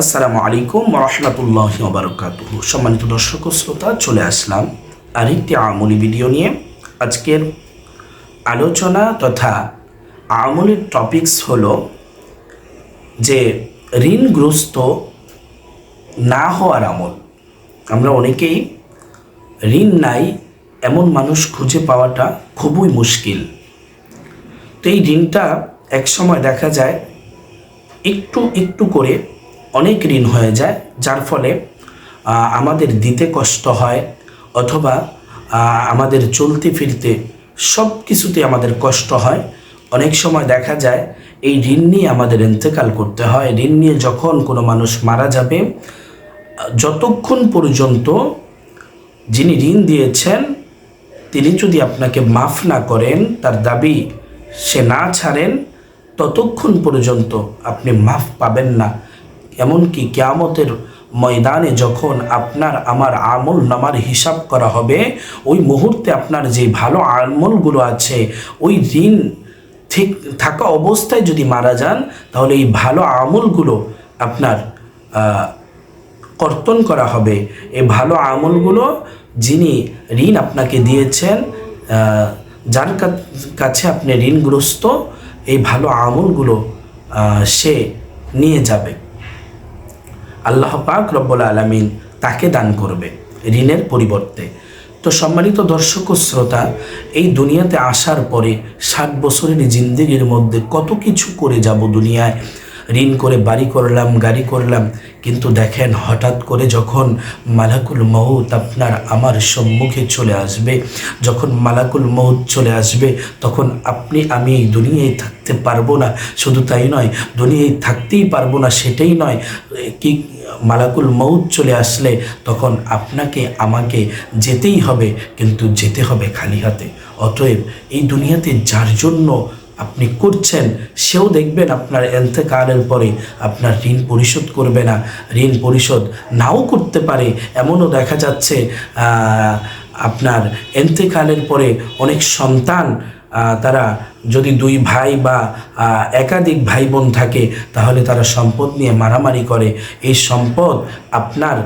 আসসালামু আলাইকুম রহমতুল্লাহ বারকাত সম্মানিত দর্শক শ্রোতা, চলে আসলাম আরেকটি আমলি ভিডিও নিয়ে। আজকের আলোচনা তথা আমলের টপিকস হলো যে ঋণগ্রস্ত না হওয়ার আমল। আমরা অনেকেই ঋণ নাই, এমন মানুষ খুঁজে পাওয়াটা খুবই মুশকিল। তো এই ঋণটা একসময় দেখা যায় একটু একটু করে অনেক ঋণ হয়ে যায়, যার ফলে আমাদের দিতে কষ্ট হয় অথবা আমাদের চলতে ফিরতে সব কিছুতে আমাদের কষ্ট হয়। অনেক সময় দেখা যায়, এই ঋণ নিয়ে আমাদের ইন্তেকাল করতে হয়। ঋণ নিয়ে যখন কোনো মানুষ মারা যাবে, যতক্ষণ পর্যন্ত যিনি ঋণ দিয়েছেন, তিনি যদি আপনাকে মাফ না করেন, তার দাবি সে না ছাড়েন, ততক্ষণ পর্যন্ত আপনি মাফ পাবেন না। এমনকি কেয়ামতের ময়দানে যখন আপনার আমার আমল নামার হিসাব করা হবে, ওই মুহূর্তে আপনার যে ভালো আমলগুলো আছে, ওই ঋণ ঠিক থাকা অবস্থায় যদি মারা যান, তাহলে এই ভালো আমলগুলো আপনার কর্তন করা হবে। এই ভালো আমলগুলো যিনি ঋণ আপনাকে দিয়েছেন যার কাছে আপনি ঋণগ্রস্ত, এই ভালো আমলগুলো সে নিয়ে যাবে। আল্লাহ পাক রব্বুল আলমিন তাকে দান করবে ঋণের পরিবর্তে। তো সম্মানিত দর্শক ও শ্রোতা, এই দুনিয়াতে আসার পরে ষাট বছরের জিন্দিগির মধ্যে কত কিছু করে যাব দুনিয়ায়? ঋণ করে বাড়ি করলাম, গাড়ি করলাম, কিন্তু দেখেন হঠাৎ করে যখন মালাকুল মৌত আপনার আমার সম্মুখে চলে আসবে, যখন মালাকুল মৌত চলে আসবে, তখন আপনি, আমি এই দুনিয়ায় থাকতে পারব না, শুধু তাই নয়, দুনিয়ায় থাকতেই পারব না, সেটাই নয়, কি মালাকুল মৌত চলে আসলে তখন আপনাকে, আমাকে যেতেই হবে, কিন্তু যেতে হবে খালি হাতে। অতএব এই দুনিয়াতে যার জন্য আপনি করছেন, সেও দেখবেন আপনার এন্তেকালের পরে আপনার ঋণ পরিশোধ করবে না। ঋণ পরিশোধ নাও করতে পারে, এমনও দেখা যাচ্ছে আপনার এন্তেকালের পরে অনেক সন্তান তারা যদি দুই ভাই বা একাধিক ভাই বোন থাকে, তাহলে তারা সম্পদ নিয়ে মারামারি করে। এই সম্পদ আপনার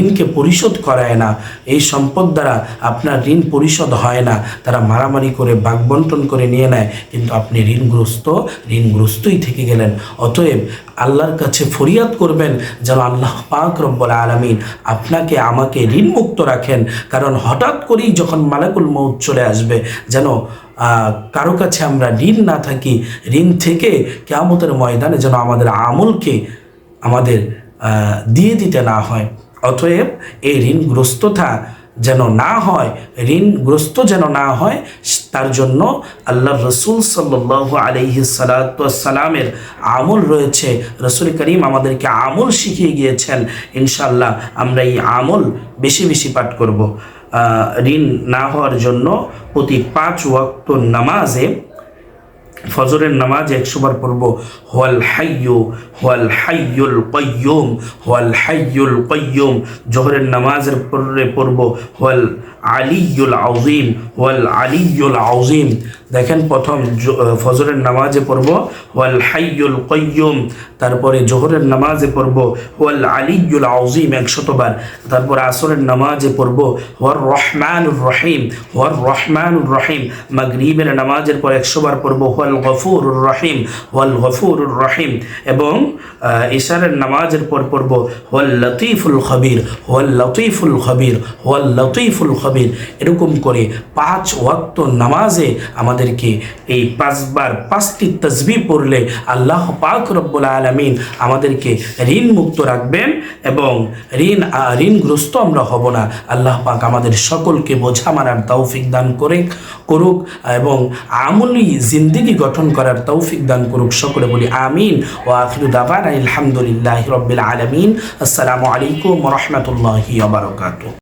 ঋণকে পরিশোধ করায় না। এই সম্পদ দ্বারা আপনার ঋণ পরিশোধ হয় না। তারা মারামারি করে বাগবন্টন করে নিয়ে নেয়। কিন্তু আপনি ঋণগ্রস্ত, ঋণগ্রস্তই থেকে গেলেন। অতএব আল্লাহর কাছে ফরিয়াদ করবেন যেন আল্লাহ পাক রব্বুল আলমিন আপনাকে, আমাকে ঋণমুক্ত রাখেন। কারণ হঠাৎ করেই যখন মালাকুল মৌত চলে আসবে, যেন কারও কাছে আমরা ঋণ না থাকি, ঋণ থেকে কেয়ামতের ময়দানে যেন আমাদের আমলকে আমাদের দিয়ে দিতে না হয়। অতএব এই ঋণগ্রস্ততা যেন না হয়, ঋণগ্রস্ত যেন না হয়, তার জন্য আল্লাহ রসুল সাল্লাহ আলহি সালামের আমল রয়েছে। রসুল করিম আমাদেরকে আমল শিখিয়ে গিয়েছেন ইনশাল্লাহ আমরা এই আমল বেশি বেশি পাঠ করব। ঋণ না হওয়ার জন্য প্রতি পাঁচ ওয়াক্ত নামাজে, ফজরের নামাজ একশোবার পড়ব, হোয়াল হাইয়ু, হোয়াল হাইয়ুল কয়্যুম হোয়াল হাইয়ুল কয়্যুম জোহরের নামাজের পরে পড়ব, হোয়াল আলিউল আউজিম হোয়াল আলিউল আউজিম দেখেন প্রথম ফজরের নামাজে পড়ব হোয়াল হাইয়ুল কয়্যুম তারপরে জোহরের নামাজে পড়ব হোয়াল আলিয়ুল আউজিম একশতবার, তারপর আসরের নামাজে পড়ব হোয়ার রহমানুর রহিম হোয়ার রহমানুর রহিম, মাগরিবের নামাজের পর একশোবার পড়ব হোয়াল গফুরুর রহিম, ওয়াল গফুরুর রহিম, এবং ইশারের নামাজের পর পড়ব হোয়াল লতিফুল খবির হোয়াল লতিফুল খবির হোয়াল লতিফুল খবির, এরকম করে পাঁচ ওয়াক্ত নামাজে আমাদেরকে এই পাঁচবার, পাঁচটি তসবি পড়লে আল্লাহ পাক রব্বুল আলমিন আমাদেরকে ঋণ মুক্ত রাখবেন এবং ঋণ ঋণগ্রস্ত আমরা হব না। আল্লাহ পাক আমাদের সকলকে বোঝা মারার তৌফিক দান করে, করুক এবং আমলি জিন্দিগি গঠন করার তৌফিক দান করুক। সকলে বলি আমিন। ও আখিরু দাবান আলহামদুলিল্লাহ রব্বিল আলমিন। আসসালামু আলাইকুম রহমতুল্লাহি আবরকাত